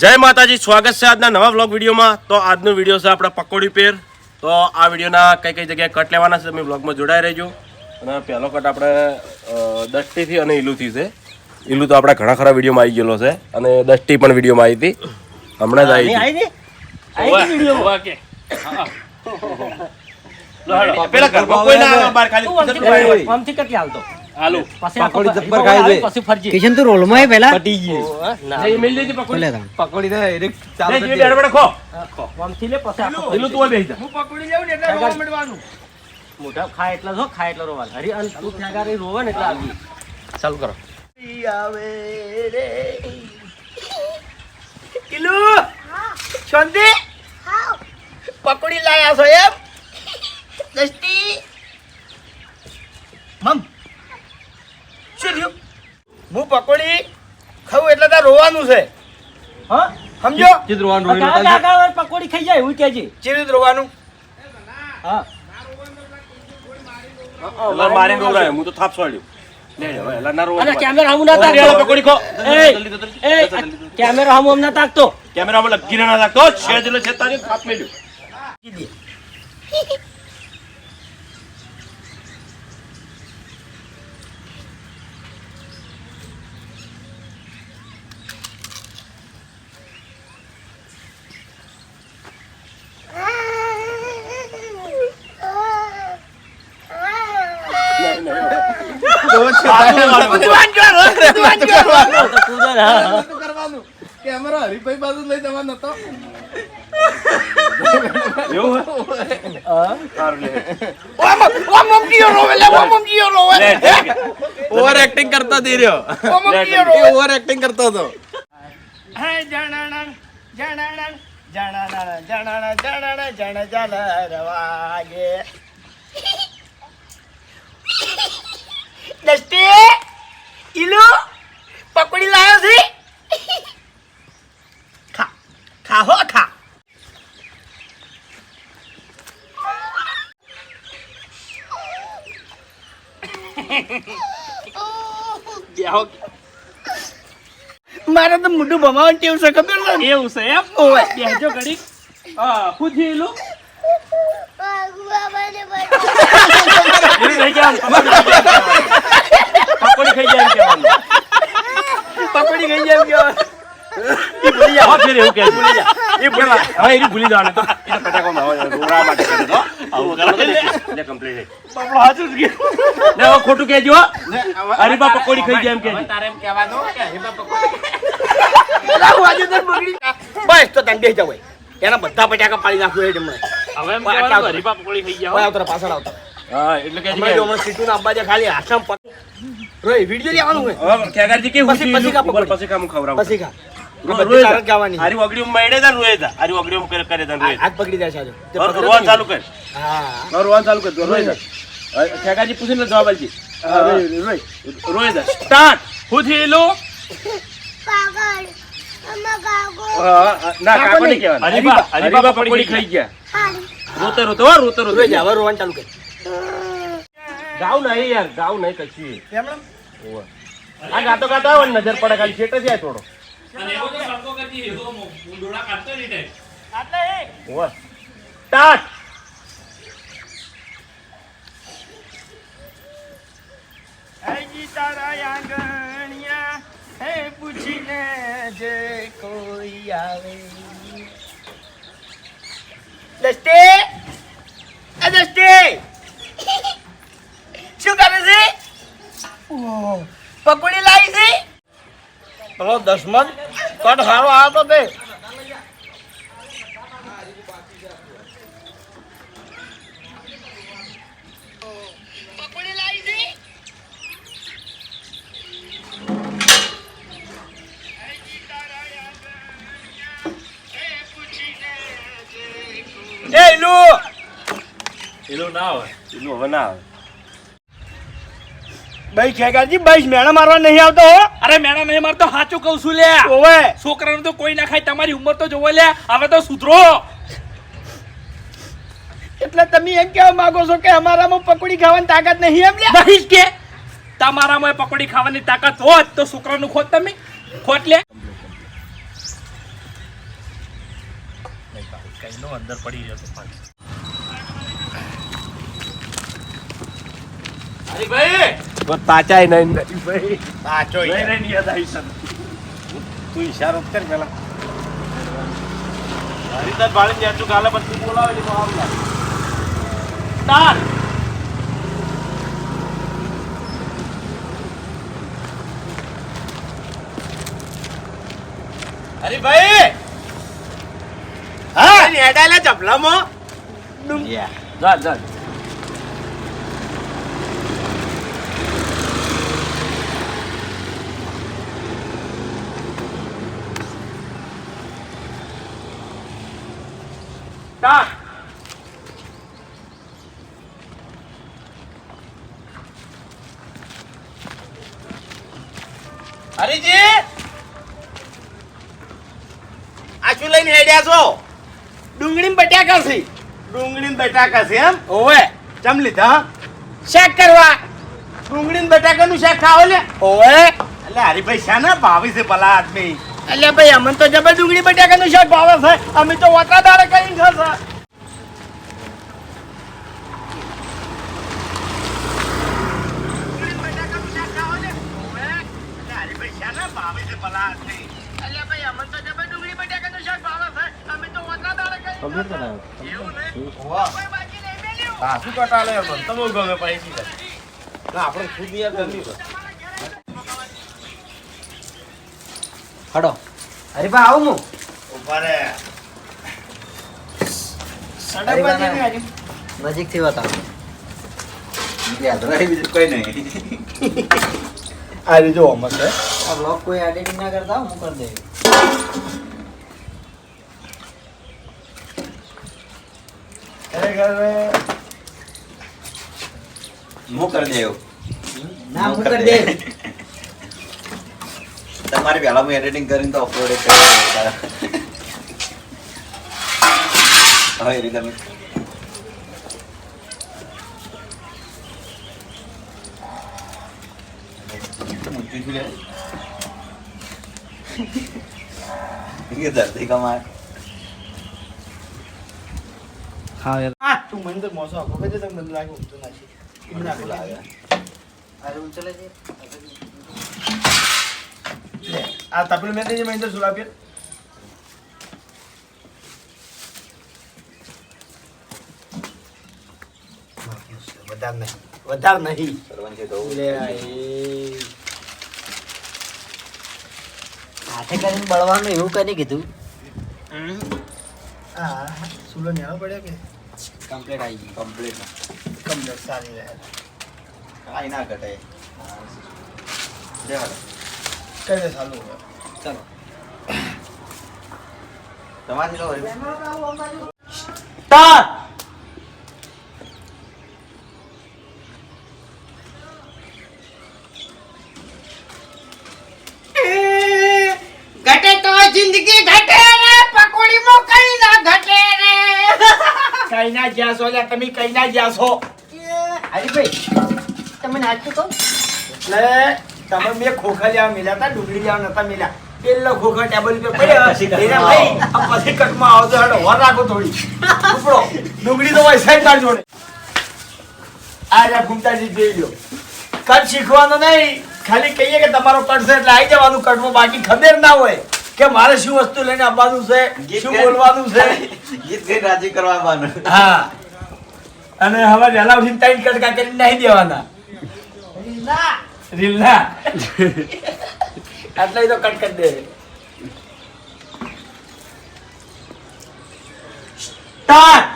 જય માતાજી સ્વાગત છે આજના નવા વ્લોગ વિડીયોમાં. તો આજનો વીડિયો છે આપણા પકોડી પેર. તો આ વિડીયોના કઈ કઈ જગ્યાએ કટ લેવાના છે તમે વ્લોગમાં જોડાઈ રહેજો. અને પહેલો કટ આપણે દસ્ટીથી અને ઈલુથી છે. ઈલુ તો આપણા ઘણા ખરા વિડીયોમાં આવી ગયેલો છે. અને દસ્ટી પણ વિડીયોમાં આવી હતી. હમણાં જ આવી હતી. પેલા ઘરમાં કોઈ ના બહાર ખાલી હાલો. પછી પકોડી જબ્બર પકોડી ખાઈ આવે, પછી ફરજી. કિશન તું રોલમાં એ પહેલા? પટી ગયું. ના. જય મિલ પકોડી. પકોડી દે એરિક ચાલ જીવી બેડ બેડ ખો. આમથી લે પછી પેલું તું બેહી જા. મોઢા ખાય એટલા જો ખાય એટલા રોવા હરી અન તું ત્યાં રોવે ને એટલે આવી. ચાલુ કરો. કિલુ? શાંતિ? પકોડી લાયા છો એમ? દસ્તી શું થયું? હું પકોડી ખાઉં એટલે તાર રોવાનું છે. હા? સમજો? ચિત રોવાનું રોઈ કાકા. કાકા પકોડી ખાઈ જાય હું કેજી ચિત રોવાનું? હા. મારી મારે રોવડાવે હું તો થાપ છોડ્યું લે લે હવે, એટલે ના રોવા અને કેમેરા હમ ના તાકતો. પકોડી ખો કેમેરા હમ ના તાકતો. કેમેરામાં લગી ના તાકતો. છે જેલો છે તારી થાપ મેલ્યું આ તો કૂદો ને, હા. એવું હા. સારું લે ઓમ મમજીયો રોવે લે ઓમ મમજીયો રોવે. ઓવર એક્ટિંગ કરતો હતી રહ્યો મમજીયો એ રોવે ઓવર એક્ટિંગ કરતો હતો હે જણાણા જણાણા જણાણા જણાણા જણાણા જણા જલ રવાગે દસ્તી ઈલુ પકોડી લાયો છે. ખા ખા હો ખા. મારે તો મોઢું ભમાવાનું કેવું છે ખબર ને? એવું છે એમ? ઓવે. ઘડી હા નહીં કહેવાનું, પકોડી ખાઈ જાય એમ કહેવાનું. પકોડી ગઈ જેમ કે હા, ફેર એવું કહે છે. એ ભૂલી જા. હવે એની ભૂલી જવાનું તો. એ તો પટાકામાં હવે રોવડાવવા માટે કરે હો. આવું તો લે. લે, complete છે. લે, હવે ખોટું કહેજો, હો. હરીબા પકોડી ખાઈ જાય એમ કહેજો. બસ તો તને બેસી જાવ એના બધા પટાકા પાડી નાખું એ જમણે હવે એમ કહેવાનું, હરીફા પકોડી ખાઈ ગયા ઓય આવતો રહે, પાછળ આવતો રહે. હા, એટલે જો કે- હમણાં સીટું ના અબ્બાજે ખાલી હાથમાં પક- રોય વીડિયો લેવાનું હોય પછી-? પછી કા. પછી. પછી ખા હા, જ જા. ગાવાની હારી ઓગળીમાં મયડે જા રોય જા. હારી ઓગળીમાં કરે- રોય હાથ પકડી જાય. તે રોવાનું તો ચાલુ. કર હા ચાલુ કર તું રોય જા. હવે પૂછીને જવાબ આપજે. રોય, રોય. રોય સ્ટાર્ટ. પૂછી લો હા, હા, ના કાકો નહીં કહેવાનું. હરીબા, હરીબા હરીબા પકોડી પકોડી ખાઈ ગયા રોતે રોતે હો રોતે રોવાનું ચાલુ કર ગાવ નહીં યાર ગાવ નહીં કશું એમ? આ ગાતો ગાતો આવે નજર પડે ખાલી છેટે જાય થોડો. હજી તારા આંગણિયા હે પૂછીને જે કોઈ આવે. દસ્તે. દસ્તે શું કરે છે ઓહ, પકોડી લાવી છે? પેલો દસમન કટ સારો આવતો તે. પકોડી લાવી છે? એ ઇલુ એનું ના આવે એનું હવે ના આવે. ભાઈ ખેગાજી ભાઈ મેણા મારવા નહીં આવતો હો. અરે મેડમ નહીં મારતો સાચું કહું છું લે. ઓવે. છોકરાને તો કોઈ ના ખાય તમારી ઉંમર તો જોવો લે. હવે તો સુધરો. એટલે તમે એમ કહેવા માંગો છો કે અમારામાં પકોડી ખાવાની તાકાત નહીં એમ લે? નહીં કે. તમારામાં પકોડી ખાવાની તાકાત હોત તો છોકરાનું ખોટ તમે. ખોટ લે. કઈનો અંદર પડી રહ્યો તો પાણી. હરીભાઈ તાચાય નહીં હરીભાઈ સાચો નહીં નહીં યાદ આવી સર તું ઈશારો કર પેલા હરીદાર બાળી જ્યાં તું ગાલે પછી બોલાવે એટલે આવું તાર! હરીભાઈ હા. હેડાલે ચપલામાં ચાલ ચાલ સ્ટાર્ટ હરીજી! આ શું લઈને હેડ્યા છો? ડુંગળી બટાકા છે. ડુંગળી ને બટાકા છે એમ? ઓવે. ચમ લીધા શેક કરવા. ડુંગળી ને બટાકા નું શેક ખાવ લે. ઓવે. એટલે હરીભાઈ શાના ભાવી છે ભલા આદમી. એટલે ભાઈ અમને તો જબર ડુંગળી બટાકા નું શાક ભાવે છે. અમે તો વટાદાર ભાવે છે. પછી આપણે ખુદ યાર ગમી હડો. અરે ભાઈ આવું હું. ઊભા રે અરે વાહ. નજીકથી બતાવો આ રીતે ઓમર છે. આ બ્લોગ કોઈ એડિટિંગ ના કરતા હું કરી દે ખરેખર હું કરી દેવું ના હું કરી દઈશ. તમારે પહેલા હું એડિટિંગ કરીને તો અપલોડ કરી દઉં. હવે એ રીતે તમે ઊંચું છું લે. એ ધરતી કમાય આ તું મને તો મોસો આપો કે તમે મને લાગે ઊંચું નાખી એમ ના એવું લાગે અરે હું ચલે છે લે, આ તપેલું મહિન્દર સુલા આપીએ. વધારે નહીં વધારે નહીં. હાથે કરીને બળવાનું એવું કરી કીધું. હા સુલો ન્યાણો પડ્યો કે? કમ્પ્લીટ આવી ગઈ કમ્પ્લીટ કમ્પ્લેટ સારી રહે. કાંઈ ના ઘટે. કઈ દે ચાલુ હવે ચલો. તમારી લો વળી. ઘટે તો જિંદગી ઘટે રે પકોડીમાં કઈ ના ઘટે રે. કઈ ના જ્યાં છો લ્યા તમે કઈ ના જ્યાં છો. હરીભાઈ તમે નાચતું તો એટલે તમે મેં ખોખા લેવા મિલ્યા હતા ડુંગળી લેવા નતા મિલ્યા પેલો ખોખા ટેબલ પર પડ્યો એના ભાઈ આ પછી કટમાં આવો તો હેડો વર રાખો થોડી. ઉપડો. ડુંગળી તો ભાઈ સાઈડ કાઢ જોડે આ ઘૂમતાજી જોઈ લો કટ શીખવાનો નહીં. ખાલી કહીએ કે તમારો કટ છે એટલે આવી જવાનું. કટમાં બાકી ખબર ના હોય. કે મારે શું વસ્તુ લઈને આવવાનું છે? ગીત શું બોલવાનું છે? ગીત ગઈ રાજી કરવાનું હા. અને હવે વહેલા ઉઠીને ત્રણ કટકા કરીને નહીં દેવાના. રીલ ના આટલા ઈ તો કટ કરી દે. સ્ટાર્ટ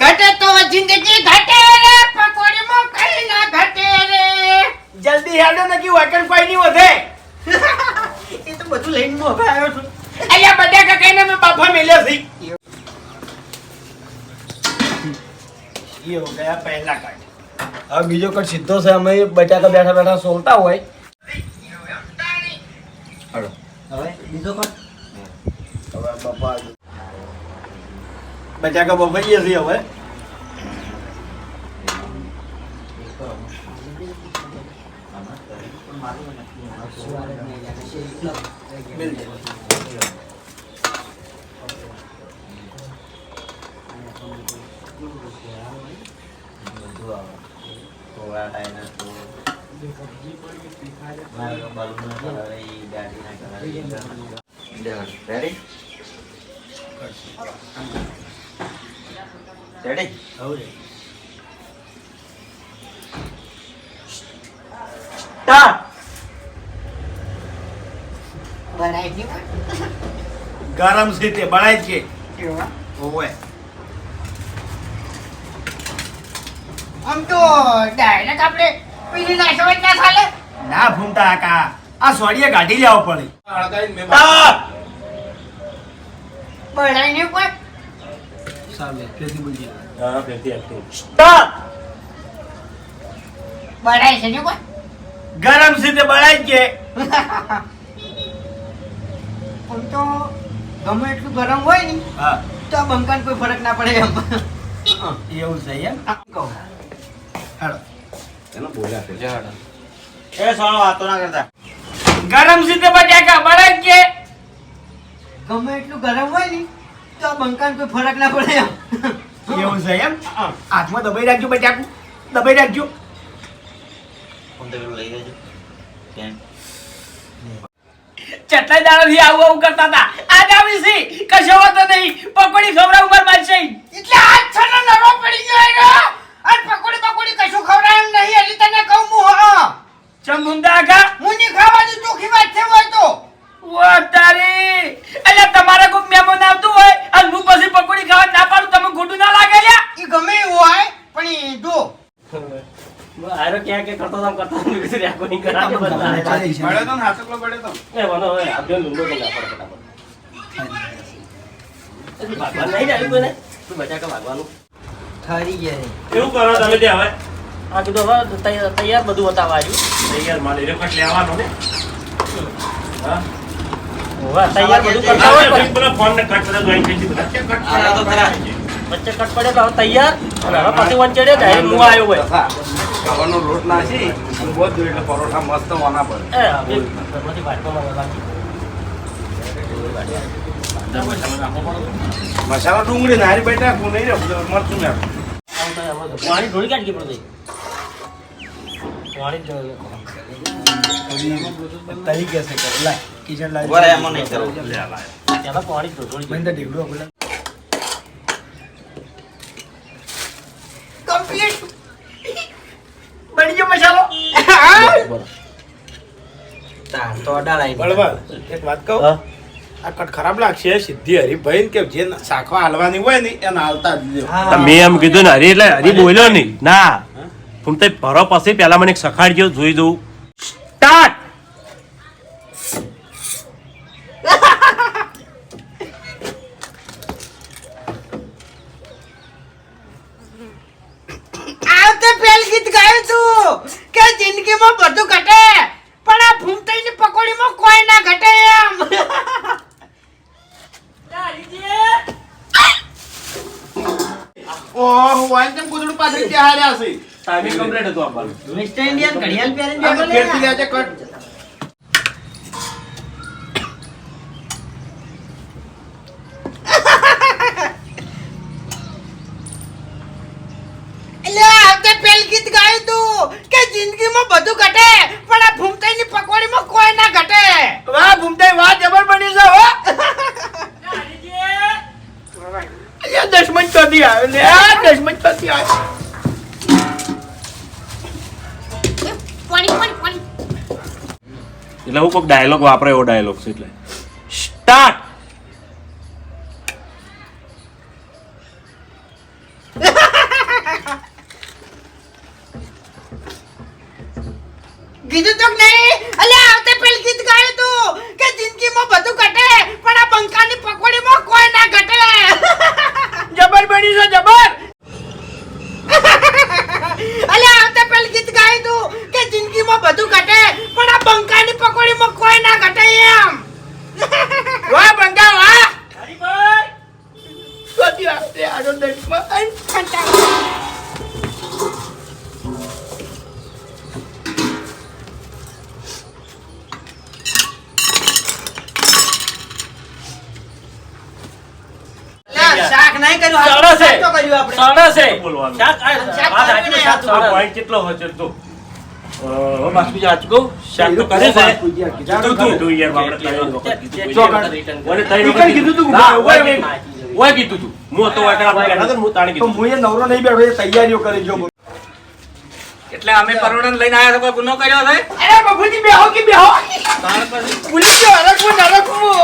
ઘટે તો જિંદગી ઘટે. अब कर सिद्धो से हमें बच्चा का बैठा बैठा सोलता हुआ है बच्चा का बाबा ये सी है નહીં પણ. ગરમ છે તે બળાય છે. ઓવે. આમ તો ડાયરેક્ટ આપણે પીલી નાખવા જ ના ચાલે? ના ફૂમતા કાકા આ સોડીએ કાઢી લેવો પડી. પણ સામે હા ફેરથી છે પણ ગરમ સીધે બળાઈ બળાય છે આમ તો ગમે એટલું ગરમ હોય ને હા. તો બંકાને કોઈ ફરક ના પડે એમ. એવું છે એમ? કહું. હાલો. એ સાળો વાતો ના કરતા. ગરમ સીધે બટાકા બળાય કે? ગમે એટલું ગરમ હોય ને તો બંકાન કોઈ ફરક ના પડે એમ. એવું છે એમ? હાથમાં દબાઈ રાખજો બટાકું દબાઈ રાખજો. ફોન તો લઈ લેજો ચટલા દાડાથી આવું આવું કરતા હતા આજ આવી કશો વાતો નહીં. પકોડી ખવડાવ ઉપર બાદશાહ એટલે આજ છનો નરો પડી ગયો એનો અને પકોડી પકોડી કશું ખવડાયું નહીં હજી તને કહું હું હા ચમ ભૂમતા કાકા હું નહીં ખાવાની ચોખ્ખી વાત છે હોય તો ઓ તારી અલ્યા તમારે કોઈ મહેમાન આવતું હોય અને હું પછી પકોડી ખાવા ના પાડું તમે ખોટું ના લાગે લ્યા એ ગમે એવું હોય પણ એ જો આરો ક્યાં કે કરતો તમ કરતો તમ કીધું રે કોઈ કરાવે બધા પડ્યો તો ને હાથકલો પડ્યો તો એ વનો હવે આબ્યો લુંડો કે ના પડે ફટાફટ એ ભગવાન નહીં આવ્યું કોઈને ભાગવાનું ઠરી ગયા એવું કરો તમે તે હવે. આ કીધું હવે તૈયાર બધું બતાવવા આવ્યું. તૈયાર માલ એટલે કટ લેવાનો ને. હા. હવે તૈયાર બધું કરતા ફોન ને કટ બધા. જોઈન થઈ બધા કટ તો વચ્ચે કટ પડે તો તૈયાર. અને હવે પછી વંચડે જાય હું આવ્યો હોય ખાવાનો લોટ નાખી બહુ બોધ એટલે પરોઠા મસ્ત વાના પડે બાટવામાં લાગી મસાલા ડુંગળી નારી બેઠા હું નહીં રહ્યો મરચું નાખ. તો તો પાણી ઢોળી કાઢી પડે પાણી તરીકે છે લાય કિચન લાય. બરાબર એમાં નહીં કરો. પેલા પાણી બંધ ઢીકડું આપણે કમ્પ્લીટ. બની ગયો મસાલો? તો અડાડાઈ બળવા એક વાત કહું. આ કટ ખરાબ લાગશે સિદ્ધિ હરીભાઈ કે જે શાખવા હાલવાની હોય ને એને હાલતા જ મેં એમ કીધું ને હરી એટલે હરી બોલ્યો નહીં. ના. હું? તે ભરો પછી પેલા મને એક ગયો જોઈ દઉં સ્ટાર્ટ આ તો પેલ ગીત ગાયું તું કે જિંદગીમાં બધું ઘટે પણ આ ફૂમતાઈની પકોડીમાં કોઈ ના ઘટે એમ ઓહ વાઈન તેમ કૂતરું પાછળ ત્યાં હાર્યા છે ટાઈમિંગ કમ્પ્લીટ મિસ્ટર ઇન્ડિયન ઘડિયાળ પહેરીને બેઠો ફેરથી લે. લેજે કટ. એટલે આ તો પેલ ગીત ગાયું તું કે જિંદગીમાં બધું ઘટે પણ આ ફૂમતાઈની પકોડીમાં કોઈ ના ઘટે. વાહ ભૂમતાઈ વાહ જબર બની છે હો. દશમન ચોથી આવે દશમન ચોથી આવે. એટલે હું કોઈક ડાયલોગ વાપરે એવો ડાયલોગ છે એટલે. સ્ટાર્ટ કીધું તો નહીં. અલ્યા આવતે પેલ ગીત ગાયું તું કે જિંદગીમાં બધું ઘટે પણ આ બંકાની પકોડીમાં કોઈ ના ઘટે. જબર બની છે જબર! અલ્યા આવતે પેલ ગીત ગાયું તું જિંદગીમાં બધું ઘટે પણ આ બંકાની પકોડીમાં કોઈ ના ઘટે એમ. વાહ બંકા વાહ હરીભાઈ. બધી આપણે. કેટલો હોય છે. તું. તૈયારીઓ કરી જો એટલે અમે પરોડન લઈને આવ્યા કોઈ ગુનો કર્યો છે? અરે બાપુજી બેહો કે બેહો? ભૂલી ગયો હરખવું નરખવું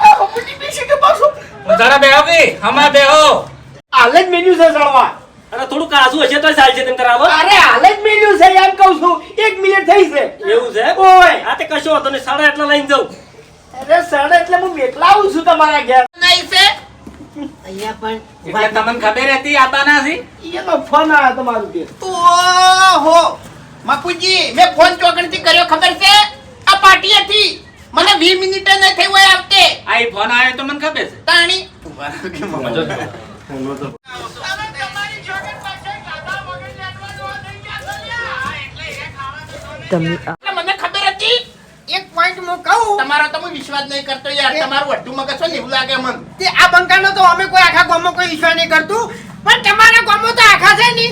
બાપુજી બેસી કે પાછું જરા બેહો કે હમણાં બેહો. જ મેન્યુ છે સળવા. થોડું કાચું હશે તો ચાલશે તેમ તારે અરે હાલ જ મેલ્યું છે એમ કહું છું. એક મિનિટ થઈ છે. એવું છે? ઓય. આ તે કશો હતો ને સાડા એટલા લઈને જાઉં. અરે સાડા એટલે હું મેકલાવું છું તમારા ઘેર. નહીં છે અહીંયા પણ એટલે તમને ખબર હતી આતા ના હતી એનો ફોન આવ્યો તમારું ઘેર. ઓહો. મકુજી મેં ફોન ચોકડથી કર્યો ખબર છે? આ પાર્ટી હતી મને 20 મિનિટ ન થઈ હોય આવતે. આ ફોન આવ્યો તો મને ખબર છે. તાણી. એટલે મને ખબર હતી. એક પોઈન્ટ હું કહું. તમારો તો હું વિશ્વાસ નહીં કરતો યાર. તમારું અડધું મગજ છે ને એવું લાગે મને. તે આ બંકાનો તો અમે કોઈ આખા ગામમાં કોઈ વિશ્વાસ નહીં કરતું. પણ તમારા ગામમાં તો આખા છે ને.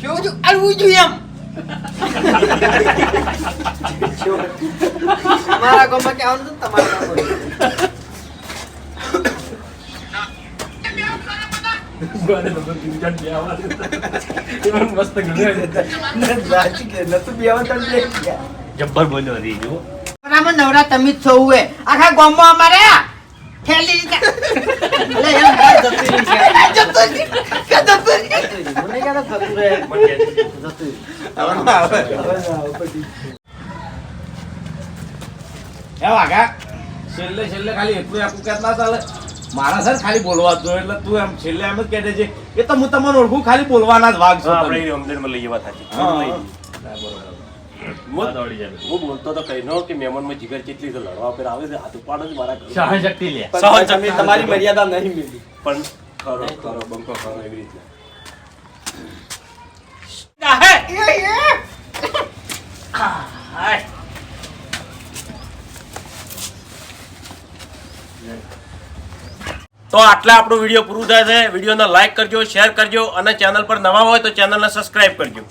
શું છું અલવું જોઈએ એમ. મારા ગામમાં કે હતું તમારા ગામમાં મસ્ત ગયું. રાજી કે નતું બેવા તને બે ગયા. જબ્બર બોલ્યો હતી જો નવરામાં નવરા તમે જ છો ઉએ. આખા ગામમાં અમારે રીતે લે એમ જતું છે. જતું રહી. કે જતું રહી. મને ક્યારે થતું રહે? હે વાઘા છેલ્લે છેલ્લે ખાલી એટલું આપું કે ના ચાલે મારા સર ખાલી બોલવા જ જોઈએ એટલે તું એમ છેલ્લે એમ જ કહે છે એ તો હું તમને ઓળખું ખાલી બોલવાના જ ભાગ છો આપણે સાચી. લઈ જવા હું. હું બોલતો તો કઈ નો કે મહેમાનમાં જીગર કેટલી છે લડવા પર આવે છે હાથ ઉપાડો જ મારા સહન શક્તિ લે. સહન શક્તિ તમારી મર્યાદા નહીં મિલી પણ ખરો ખરો બંકો ખરો એવી. હાય. તો આટલા આપણું વીડિયો પૂરું થાય છે. વિડીયોને લાઈક કરજો શેર કરજો અને ચેનલ પર નવા હોય તો ચેનલને સબસ્ક્રાઇબ કરજો.